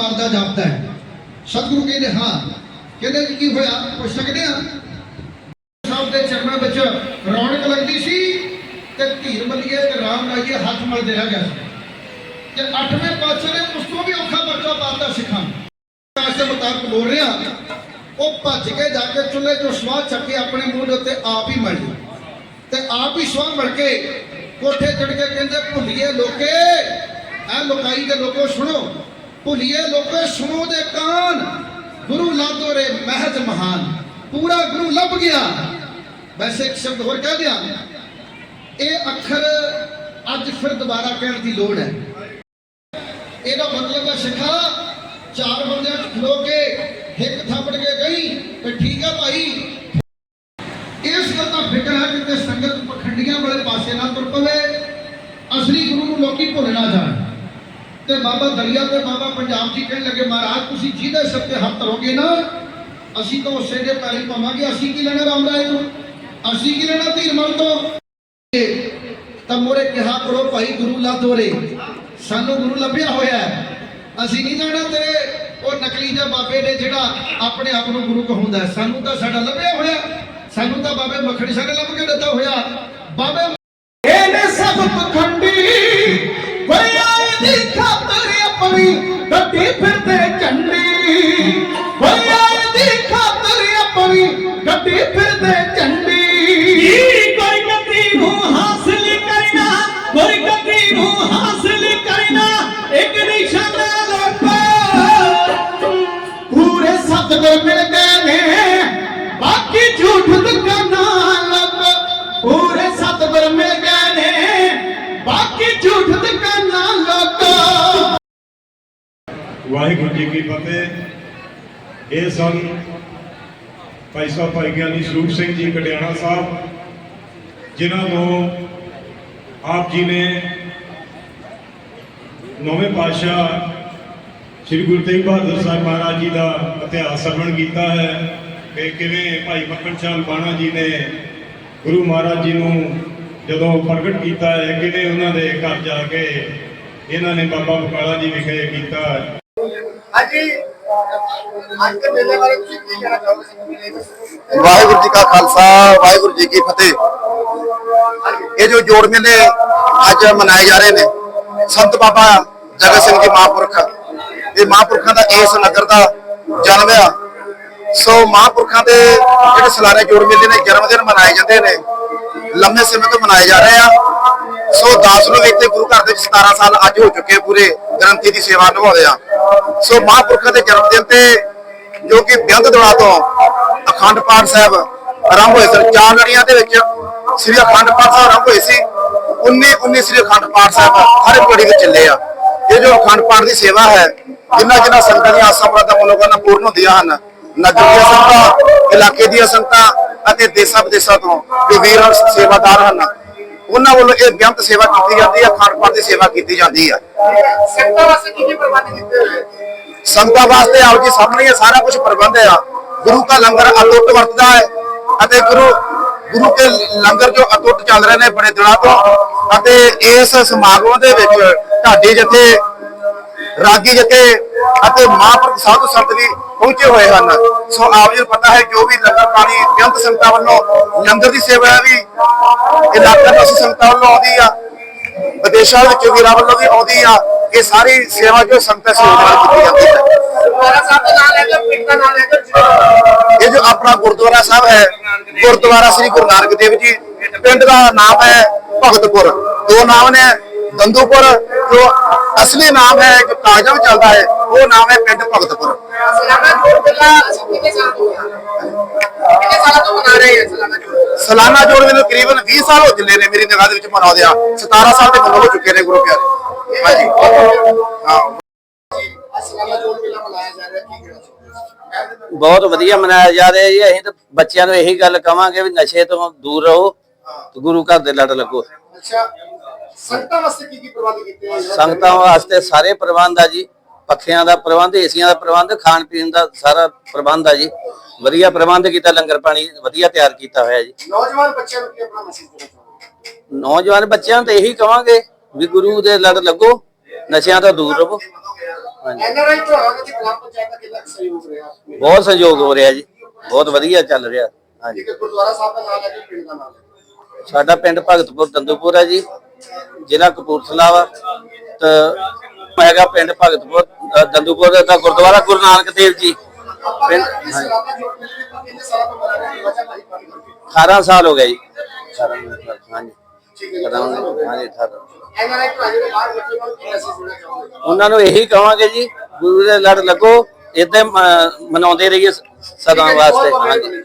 ਉਡਾਰੀਆਂ ਮਾਰਦਾ ਜਾਪਦਾ ਹੈ। ਸਤਿਗੁਰੂ ਕਹਿੰਦੇ, ਹਾਂ, ਕਹਿੰਦੇ ਜੀ ਕੀ ਹੋਇਆ? ਪੁੱਛ ਸਕਦੇ ਆ? ਸਾਹਿਬ ਦੇ ਚਰਨਾਂ ਵਿੱਚ ਰੌਣਕ ਲੱਗਦੀ ਸੀ ਤੇ ਧੀਰ ਮੱਲੀਏ ਤੇ ਰਾਮ ਲਾਈਏ ਹੱਥ ਮਲਦੇ ਰਹਿ ਗਿਆ ਤੇ ਅੱਠਵੇਂ ਪਾਤਸ਼ਾਹ ਨੇ ਉਸ ਤੋਂ ਵੀ ਔਖਾ ਪਰਚਾ ਪਾਤਾ ਸਿੱਖਾਂ ਨੂੰ। ਮੁਤਾਬਕ ਬੋਲ ਰਿਹਾ, ਉਹ ਭੱਜ ਕੇ ਜਾ ਕੇ ਚੁੱਲ੍ਹੇ ਚੋਂ ਸਵਾਹ ਚੱਕ ਕੇ ਆਪਣੇ ਮੂੰਹ ਦੇ ਉੱਤੇ ਆਪ ਹੀ ਮਲ ਤੇ ਆਪ ਹੀ ਸਵਾਹ ਮਲ ਕੇ ਕੋਠੇ ਚੜ ਕੇ ਕਹਿੰਦੇ, ਭੁੱਲੀਏ ਲੋਕੇ, ਐ ਲੋਕਾਈ ਦੇ ਲੋਕੋ, ਸੁਣੋ ਭੁੱਲੀਏ ਲੋਕੇ ਸੁਣੋ ਦੇ ਕਾਨ। ਗੁਰੂ ਲਾਦੋ ਰੇ ਮਹਿਜ ਮਹਾਨ। ਪੂਰਾ ਗੁਰੂ ਲੱਭ ਗਿਆ। ਵੈਸੇ ਇੱਕ ਸ਼ਬਦ ਹੋਰ ਕਹਿ ਦਿਆਂ। ਇਹ ਅੱਖਰ ਅੱਜ ਫਿਰ ਦੁਬਾਰਾ ਕਹਿਣ ਦੀ ਲੋੜ ਹੈ। ਇਹਦਾ ਮਤਲਬ ਹੈ ਸਿੱਖਾ, ਚਾਰ ਬੰਦਿਆਂ 'ਚ ਖਲੋ ਕੇ ਹਿੱਕ ਥਾਪੜ ਕੇ ਗਈ ਤੇ ਠੀਕ ਹੈ ਭਾਈ। ਇਸ ਗੱਲ ਦਾ ਫਿਕਰ ਹੈ ਕਿ ਤੇ ਸੰਗਤ ਪਖੰਡੀਆਂ ਵਾਲੇ ਪਾਸੇ ਨਾ ਤੁਰ ਪਵੇ। ਅਸਲੀ ਗੁਰੂ ਨੂੰ ਲੋਕੀ ਭੁੱਲ ਨਾ ਜਾਣ। ਤੇ ਬਾਬਾ ਦਰਿਆ ਤੇ ਬਾਬਾ ਪੰਜਾਬ ਜੀ ਕਹਿਣ ਲੱਗੇ, ਮਹਾਰਾਜ, ਤੁਸੀਂ ਜਿਹਦੇ ਸਿਰ ਤੇ ਹੱਥ ਧਰੋਗੇ ਨਾ, ਅਸੀਂ ਤਾਂ ਉਸੇ ਦੇ ਪੈਰੀ ਪਾਵਾਂਗੇ। ਅਸੀਂ ਕੀ ਲੈਣਾ ਰਾਮ ਰਾਏ ਤੋਂ? ਅਸੀਂ ਕੀ ਲੈਣਾ ਧੀਰਮਲ ਤੋਂ? ਤਾਂ ਮੋਰੇ ਕਿਹਾ, ਕਰੋ ਭਾਈ ਗੁਰੂ ਲਾ ਦੋਰੇ ਸਾਨੂੰ ਗੁਰੂ ਲੱਭਿਆ ਹੋਇਆ ਅਸੀਂ ਨਹੀਂ ਜਾਣਾ ਤੇਰੇ ਉਹ ਨਕਲੀ ਜਿਹੇ ਬਾਬੇ ਨੇ ਜਿਹੜਾ ਆਪਣੇ ਆਪ ਨੂੰ ਗੁਰੂ ਕਹਾਉਂਦਾ ਸਾਨੂੰ ਤਾਂ ਸਾਡਾ ਲੱਭਿਆ ਹੋਇਆ। ਸਾਨੂੰ ਤਾਂ ਬਾਬੇ ਮੱਖਣੀ ਸਾਡੇ ਲੱਭ ਕੇ ਦਿੱਤਾ ਹੋਇਆ। ਬਾਬੇ பெற்ற கன்று ਵਾਹਿਗੁਰੂ ਜੀ ਕੀ ਫਤਿਹ। ਇਹ ਸਨ ਭਾਈ ਸਾਹਿਬ ਭਾਈ ਗਿਆਨੀ ਸਰੂਪ ਸਿੰਘ ਜੀ ਕਟਿਆਣਾ ਸਾਹਿਬ, ਜਿਨ੍ਹਾਂ ਨੂੰ ਆਪ ਜੀ ਨੇ ਨੌਵੇਂ ਪਾਤਸ਼ਾਹ ਸ੍ਰੀ ਗੁਰੂ ਤੇਗ ਬਹਾਦਰ ਸਾਹਿਬ ਮਹਾਰਾਜ ਜੀ ਦਾ ਇਤਿਹਾਸ ਸਰਵਣ ਕੀਤਾ ਹੈ ਕਿ ਕਿਵੇਂ ਭਾਈ ਮੱਖਣ ਸ਼ਾਹ ਬਾਣਾ ਜੀ ਨੇ ਗੁਰੂ ਮਹਾਰਾਜ ਜੀ ਨੂੰ ਜਦੋਂ ਪ੍ਰਗਟ ਕੀਤਾ ਹੈ, ਕਿਵੇਂ ਉਹਨਾਂ ਦੇ ਘਰ ਜਾ ਕੇ ਇਹਨਾਂ ਨੇ ਬਾਬਾ ਬਕਾਲਾ ਜੀ ਵਿਖੇ ਕੀਤਾ ਵਾਹਿਗੁਰੂ ਜੀ ਕਾ ਖਾਲਸਾ ਵਾਹਿਗੁਰੂ ਜੀ ਕੀ ਫਤਿਹ। ਇਹ ਜੋ ਜੋੜ ਮੇਲੇ ਅੱਜ ਮਨਾਏ ਜਾ ਰਹੇ ਨੇ ਸੰਤ ਬਾਬਾ ਜਗਤ ਸਿੰਘ ਜੀ ਮਹਾਂਪੁਰਖ। ਇਹ ਮਹਾਂਪੁਰਖਾਂ ਦਾ ਇਸ ਨਗਰ ਦਾ ਜਨਮ ਆ। ਸੋ ਮਹਾਂਪੁਰਖਾਂ ਦੇ ਜਿਹੜੇ ਸਲਾਨੇ ਜੋੜ ਮੇਲੇ ਨੇ ਜਨਮ ਦਿਨ ਮਨਾਏ ਜਾਂਦੇ ਨੇ ਲੰਮੇ ਸਮੇਂ ਤੋਂ ਮਨਾਏ ਜਾ ਰਹੇ ਆ। ਸੋ ਦਾਸ ਨੂੰ ਇੱਥੇ ਗੁਰੂ ਘਰ ਦੇ ਵਿੱਚ 17 ਸਾਲ ਅੱਜ ਹੋ ਚੁੱਕੇ ਪੂਰੇ ਗ੍ਰੰਥੀ ਦੀ ਸੇਵਾ ਨਿਭਾਉਂਦੇ ਆ। ਸੋ ਮਹਾਂਪੁਰਖਾਂ ਦੇ ਜਨਮ ਦਿਨ ਤੇ ਜੋ ਕਿ ਬਿਆੰਤ ਦੌੜਾ ਤੋਂ ਅਖੰਡ ਪਾਠ ਸਾਹਿਬ ਆਰੰਭ ਹੋਏ ਸਨ। ਚਾਰ ਲੜੀਆਂ ਦੇ ਵਿੱਚ ਸ੍ਰੀ ਅਖੰਡ ਪਾਠ ਸਾਹਿਬ ਆਰੰਭ ਹੋਏ ਸੀ। 19 19 ਸ੍ਰੀ ਅਖੰਡ ਪਾਠ ਸਾਹਿਬ ਹਰ ਇੱਕ ਲੜੀ ਵਿੱਚ ਚੱਲੇ ਆ। ਇਹ ਜੋ ਅਖੰਡ ਪਾਠ ਦੀ ਸੇਵਾ ਹੈ, ਜਿੰਨਾ ਜਿੰਨਾ ਸੰਗਤਾਂ ਦੀਆਂ ਆਸਾਂ ਮੁਰਾਦਾਂ ਮਨੋਕਾਮਨਾ ਪੂਰਨ ਹੁੰਦੀਆਂ ਹਨ, ਨਗਰ ਦੀਆਂ ਸੰਗਤਾਂ, ਇਲਾਕੇ ਦੀਆਂ ਸੰਗਤਾਂ ਅਤੇ ਦੇਸਾਂ ਵਿਦੇਸਾਂ ਤੋਂ ਜੋ ਵੀਰ ਸੇਵਾਦਾਰ ਹਨ ਉਹਨਾਂ ਵੱਲੋਂ ਇਹ ਬਿਆੰਤ ਸੇਵਾ ਕੀਤੀ ਜਾਂਦੀ ਹੈ ਪਾਠ ਦੀ ਸੇਵਾ ਕੀਤੀ ਜਾਂਦੀ ਹੈ ਸੰਗਤਾਂ ਵਾਸਤੇ ਕੀ ਕੀ ਪ੍ਰਬੰਧ ਕੀਤੇ ਹੋਏ ਸੰਗਤਾਂ ਵਾਸਤੇ ਆਪ ਜੀ ਸਾਹਮਣੇ ਇਹ ਸਾਰਾ ਕੁਝ ਪ੍ਰਬੰਧ ਆ। ਗੁਰੂ ਕਾ ਲੰਗਰ ਅਟੁੱਟ ਵਰਤਦਾ ਹੈ ਅਤੇ ਗੁਰੂ ਗੁਰੂ ਕੇ ਲੰਗਰ ਜੋ ਅਟੁੱਟ ਚੱਲ ਰਹੇ ਨੇ ਬੜੇ ਦਿਨਾਂ ਤੋਂ ਅਤੇ ਇਸ ਸਮਾਗਮ ਦੇ ਵਿੱਚ ਢਾਡੀ ਜਥੇ ਰਾਗੀ ਜਥੇ ਅਤੇ ਮਹਾਂਪੁਰਖ ਸਾਧੂ ਸੰਤ ਵੀ ਪਹੁੰਚੇ ਹੋਏ ਹਨ। ਸੋ ਆਪ ਜੀ ਨੂੰ ਪਤਾ ਹੈ ਜੋ ਵੀ ਲੰਗਰ ਪਾਣੀ ਬੇਅੰਤ ਸੰਗਤਾਂ ਵੱਲੋਂ ਲੰਗਰ ਦੀ ਸੇਵਾ ਵੀ ਇਲਾਕਾ ਨਿਵਾਸੀ ਸੰਗਤਾਂ ਵੱਲੋਂ ਆਉਂਦੀ ਆ ਵਿਦੇਸ਼ਾਂ ਵਿੱਚ ਵੀਰਾਂ ਵੱਲੋਂ ਵੀ ਆਉਂਦੀ ਆ ਇਹ ਸਾਰੀ ਸੇਵਾ ਜੋ ਸੰਗਤਾਂ ਨਾਲ ਕੀਤੀ ਜਾਂਦੀ ਹੈ। ਦਾ ਦਾ ਇਹ ਜੋ ਆਪਣਾ ਗੁਰਦੁਆਰਾ ਸਾਹਿਬ ਹੈ ਗੁਰਦੁਆਰਾ ਸ੍ਰੀ ਗੁਰੂ ਨਾਨਕ ਦੇਵ ਜੀ ਪਿੰਡ ਦਾ ਨਾਮ ਹੈ ਭਗਤਪੁਰ। ਦੋ ਨਾਮ ਨੇ ਦੰਦੂਪੁਰ ਜੋ ਅਸਲੀ ਨਾਮ ਹੈ ਜੋ ਕਾਗਜ਼ਾਂ ਵਿੱਚ ਚੱਲਦਾ ਹੈ ਉਹ ਨਾਮ ਹੈ ਪਿੰਡ ਭਗਤਪੁਰ। ਸਲਾਨਾ ਜੋੜ ਮੇਲਾ ਅਸੀਂ ਕਿੰਨੇ ਸਾਲ ਤੋਂ ਕਿੰਨੇ ਸਾਲਾਂ ਤੋਂ ਮਨਾ ਰਹੇ ਹਾਂ ਸਲਾਨਾ ਜੋੜ? ਮੈਨੂੰ ਤਕਰੀਬਨ 20 ਸਾਲ ਹੋ ਚੱਲੇ ਨੇ ਮੇਰੀ ਨਿਗਾਹ ਦੇ ਵਿੱਚ ਮਨਾਉਂਦੇ ਆ। 17 ਸਾਲ ਦੇ ਹੋ ਚੁੱਕੇ ਨੇ ਗੁਰੂ ਪਿਆਰੇ। ਹਾਂਜੀ। ਹਾਂ। ਮੇਲਾ ਬਹੁਤ ਵਧੀਆ ਮਨਾਇਆ ਜਾ ਰਿਹਾ ਜੀ। ਅਸੀਂ ਤਾਂ ਬੱਚਿਆਂ ਨੂੰ ਇਹੀ ਗੱਲ ਕਵਾਂਗੇ ਵੀ ਨਸ਼ੇ ਤੋਂ ਦੂਰ ਰਹੋ ਤੇ ਗੁਰੂ ਘਰ ਦੇ ਲੜ ਲੱਗੋ। ਅੱਛਾ। ਸੰਗਤਾਂ ਵਾਸਤੇ ਕੀ ਕੀ ਪ੍ਰਬੰਧ ਕੀਤੇ ਆ? ਸੰਗਤਾਂ ਵਾਸਤੇ ਸਾਰੇ ਪ੍ਰਬੰਧ ਆ ਜੀ। ਪੱਖਿਆਂ ਦਾ ਪ੍ਰਬੰਧ ਏਸੀਆਂ ਦਾ ਪ੍ਰਬੰਧ ਖਾਣ ਪੀਣ ਦਾ ਸਾਰਾ ਪ੍ਰਬੰਧ ਆ ਜੀ। ਵਧੀਆ ਪ੍ਰਬੰਧ ਕੀਤਾ ਲੰਗਰ ਪਾਣੀ ਵਧੀਆ ਤਿਆਰ ਕੀਤਾ ਹੋਇਆ ਜੀ। ਨੌਜਵਾਨ ਬੱਚਿਆਂ ਨੂੰ ਕੀ ਆਪਣਾ ਮੈਸੇਜ ਦੇਣਾ ਚਾਹੁੰਦੇ ਨੌਜਵਾਨ ਬੱਚਿਆਂ ਨੂੰ ਤਾਂ ਇਹੀ ਕਵਾਂਗੇ ਵੀ ਗੁਰੂ ਦੇ ਲੜ ਲੱਗੋ ਨਸ਼ਿਆਂ ਤੋਂ ਦੂਰ ਰਹੋ। ਐਨਆਰਆਈ ਭਰਾਵਾਂ ਵਿੱਚ ਗ੍ਰਾਮ ਪੰਚਾਇਤ ਦਾ ਕਿੰਨਾ ਸਹਿਯੋਗ ਰਿਹਾ? ਬਹੁਤ ਸਹਿਯੋਗ ਹੋ ਰਿਹਾ ਜੀ। ਬਹੁਤ ਵਧੀਆ ਚੱਲ ਰਿਹਾ। ਹਾਂਜੀ। ਹੈ ਗੁਰਦੁਆਰਾ ਸਾਹਿਬ ਦਾ ਨਾਮ ਲੈ ਕੇ ਪਿੰਡ ਦਾ ਨਾਮ ਕੇ ਸਾਡਾ ਪਿੰਡ ਭਗਤਪੁਰ ਦੰਦੂਪੁਰ ਹੈ ਜੀ। ਜ਼ਿਲ੍ਹਾ ਕਪੂਰਥਲਾ ਵਾ ਤੇ ਹੈਗਾ ਪਿੰਡ ਭਗਤਪੁਰ ਅ, ਦੰਦੂਪੁਰ ਦਾ ਗੁਰਦੁਆਰਾ ਗੁਰੂ ਨਾਨਕ ਦੇਵ ਜੀ। ਪਿੰਡ ਇਸ 18 ਸਾਲ ਹੋ ਗਏ ਜੀ। 18 ਸਾਲ, ਹਾਂਜੀ। ਕਰਾਂਗੇ ਹਾਂਜੀ 18 ਉਹਨਾਂ ਨੂੰ ਇਹੀ ਕਹਾਂਗੇ ਜੀ ਗੁਰੂ ਦੇ ਲੜ ਲੱਗੋ ਇਦਾਂ ਮਨਾਉਂਦੇ ਰਹੀਏ ਸਦਾ ਵਾਸਤੇ ਹਾਂਜੀ।